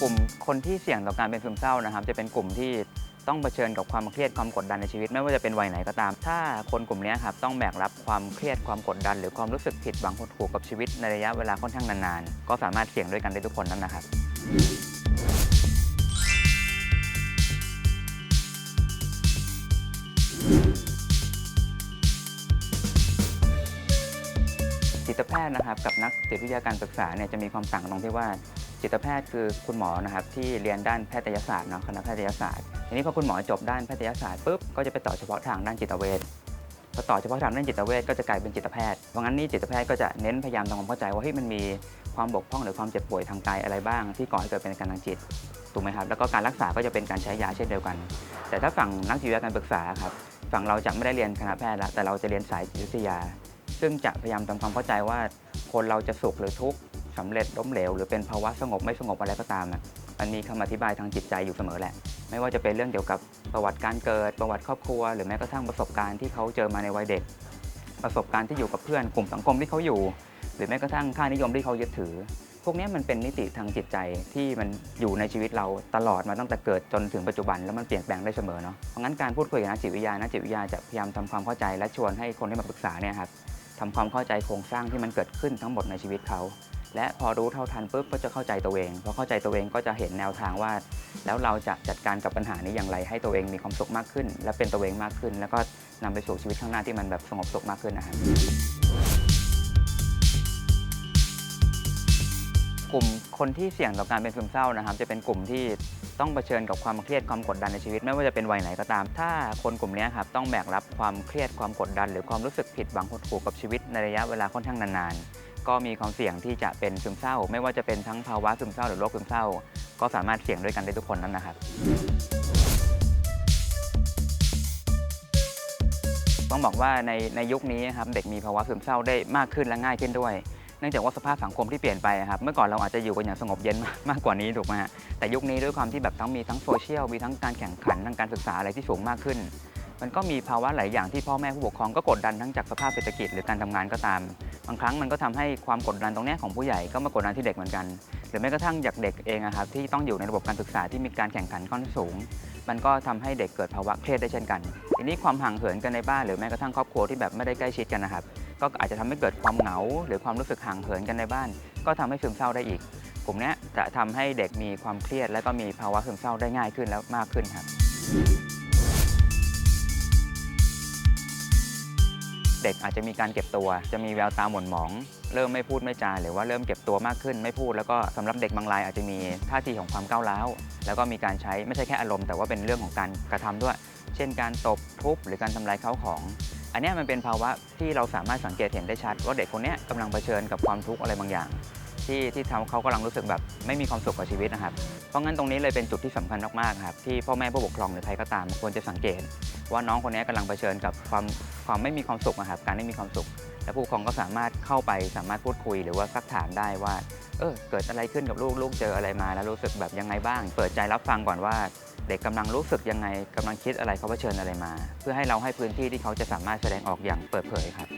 กลุ่มคนที่เสี่ยงต่อการเป็นซึมเศร้านะครับ จะเป็นกลุ่มที่ต้องเผชิญกับความเครียดความกดดันในชีวิต ไม่ว่าจะเป็นวัยไหนก็ตาม ถ้าคนกลุ่มนี้ครับต้องแบกรับความเครียดความกดดัน หรือความรู้สึกผิดหวังหดหู่กับชีวิตในระยะเวลาค่อนข้างนานๆ ก็สามารถเสี่ยงด้วยกันได้ทุกคนนั่นนะครับจิตแพทย์นะครับกับนักจิตวิทยาการปรึกษาเนี่ยจะมีความต่างตรงที่ว่า จิตแพทย์คือคุณหมอนะครับที่เรียนด้านแพทยศาสตร์เนาะคณะแพทยศาสตร์ทีนี้พอคุณหมอจบด้านแพทยศาสตร์ปุ๊บก็จะไปต่อเฉพาะทางด้านจิตเวชพอต่อเฉพาะทางด้านจิตเวชก็จะกลายเป็นจิตแพทย์เพราะงั้นนี่จิตแพทย์ก็จะเน้นพยายามทำความเข้าใจว่าเฮ้ยมันมีความบกพร่องหรือความเจ็บป่วยทางกายอะไรบ้าง ที่ก่อให้เกิดเป็นอาการทางจิตถูกไหมครับแล้วก็การรักษาก็จะเป็นการใช้ยาเช่นเดียวกัน แต่ถ้าฝั่งนักจิตวิทยาการปรึกษาครับฝั่งเราจะไม่ได้เรียนคณะแพทย์ละแต่เราจะเรียนสายจิตวิทยา ซึ่งจะพยายามทำความเข้าใจว่าคนเราจะสุขหรือทุกข์ สำเร็จล้มเหลวหรือเป็นภาวะสงบไม่สงบอะไรก็ตามอะมันมีคำอธิบายทางจิตใจอยู่เสมอแหละ ไม่ว่าจะเป็นเรื่องเกี่ยวกับประวัติการเกิด ประวัติครอบครัว หรือแม้กระทั่งประสบการณ์ที่เขาเจอมาในวัยเด็ก ประสบการณ์ที่อยู่กับเพื่อนกลุ่มสังคมที่เขาอยู่ หรือแม้กระทั่งค่านิยมที่เขายึดถือ พวกนี้มันเป็นนิติทางจิตใจที่มันอยู่ในชีวิตเราตลอดมาตั้งแต่เกิดจนถึงปัจจุบันแล้วมันเปลี่ยนแปลงได้เสมอเนาะเพราะงั้นการพูดคุยกับนักจิตวิทยานักจิตวิทยาจะพยายามทำความเข้าใจและชวนให้คนที่มาปรึกษาเนี่ยครับทำความเข้าใจโครงสร้างที่มันเกิดขึ้นทั้งหมดในชีวิตเขา และพอรู้เท่าทันปุ๊บก็จะเข้าใจตัวเองพอเข้าใจตัวเองก็จะเห็นแนวทางว่า แล้วเราจะจัดการกับปัญหานี้อย่างไร ให้ตัวเองมีความสุขมากขึ้น และเป็นตัวเองมากขึ้น แล้วก็นำไปสู่ชีวิตข้างหน้าที่มันแบบสงบสุขมากขึ้นนะครับกลุ่มคนที่เสี่ยงต่อการเป็นซึมเศร้านะครับ จะเป็นกลุ่มที่ต้องเผชิญกับความเครียดความกดดันในชีวิต ไม่ว่าจะเป็นวัยไหนก็ตาม ถ้าคนกลุ่มนี้ครับต้องแบกรับความเครียดความกดดัน หรือความรู้สึกผิดหวังหดหู่กับชีวิตในระยะเวลาค่อนข้างนานๆ ก็มีความเสี่ยงที่จะเป็นซึมเศร้า ไม่ว่าจะเป็นทั้งภาวะซึมเศร้าหรือโรคซึมเศร้า ก็สามารถเสี่ยงด้วยกันได้ทุกคนนั่นนะครับ ต้องบอกว่าในในยุคนี้ครับเด็กมีภาวะซึมเศร้าได้มากขึ้นและง่ายขึ้นด้วยเนื่องจากว่าสภาพสังคมที่เปลี่ยนไปครับเมื่อก่อนเราอาจจะอยู่กันอย่างสงบเย็นมากกว่านี้ถูกไหมฮะแต่ยุคนี้ด้วยความที่แบบทั้งมีทั้งโซเชียลมีทั้งการแข่งขันทั้งการศึกษาอะไรที่สูงมากขึ้น มันก็มีภาวะหลายอย่างที่พ่อแม่ผู้ปกครองก็กดดันทั้งจากสภาพเศรษฐกิจหรือการทำงานก็ตามางครั้งมันก็ทำให้ความกดดันตรงนี้ของผู้ใหญ่ก็มากดดันที่เด็กเหมือนกัน หรือแม้กระทั่งจากเด็กเองอะครับที่ต้องอยู่ในระบบการศึกษาที่มีการแข่งขันค่อนสูง มันก็ทำให้เด็กเกิดภาวะเครียดได้เช่นกันทีนี้ความห่างเหินกันในบ้าน หรือแม้กระทั่งครอบครัวที่แบบไม่ได้ใกล้ชิดกันนะครับก็อาจจะทำให้เกิดความเหงา หรือความรู้สึกห่างเหินกันในบ้าน ก็ทำให้ซึมเศร้าได้อีกกลุ่มเนี้ยจะทำให้เด็กมีความเครียด และก็มีภาวะซึมเศร้าได้ง่ายขึ้นแล้วมากขึ้นครับ เด็กอาจจะมีการเก็บตัว จะมีแววตาหม่นหมอง เริ่มไม่พูดไม่จาหรือว่าเริ่มเก็บตัวมากขึ้นไม่พูด แล้วก็สำหรับเด็กบางรายอาจจะมีท่าทีของความก้าวร้าวแล้วก็มีการใช้ไม่ใช่แค่อารมณ์แต่ว่าเป็นเรื่องของการกระทำด้วย เช่น การตบทุบหรือการทำลายข้าวของ อันนี้มันเป็นภาวะที่เราสามารถสังเกตเห็นได้ชัด ว่าเด็กคนนี้ยกำลังเผชิญกับความทุกข์อะไรบางอย่างที่ที่ทำเขากำลังรู้สึกแบบไม่มีความสุขกับชีวิตนะครับ เพราะงั้นตรงนี้เลยเป็นจุดที่สำคัญมากๆครับที่พ่อแม่ผู้ปกครองหรือใครก็ตามควรจะสังเกต ว่าน้องคนนี้กำลังเผชิญกับความ ความไม่มีความสุขนะครับการไม่มีความสุข และผู้ปกครองก็สามารถเข้าไปสามารถพูดคุยหรือว่าซักถามได้ว่าเออเกิดอะไรขึ้นกับลูกลูกเจออะไรมา แล้วรู้สึกแบบยังไงบ้าง เปิดใจรับฟังก่อนว่า เด็กกำลังรู้สึกยังไงกำลังคิดอะไรเขาเผชิญอะไรมา เพื่อให้เราให้พื้นที่ที่เขาจะสามารถแสดงออกอย่างเปิดเผยครับ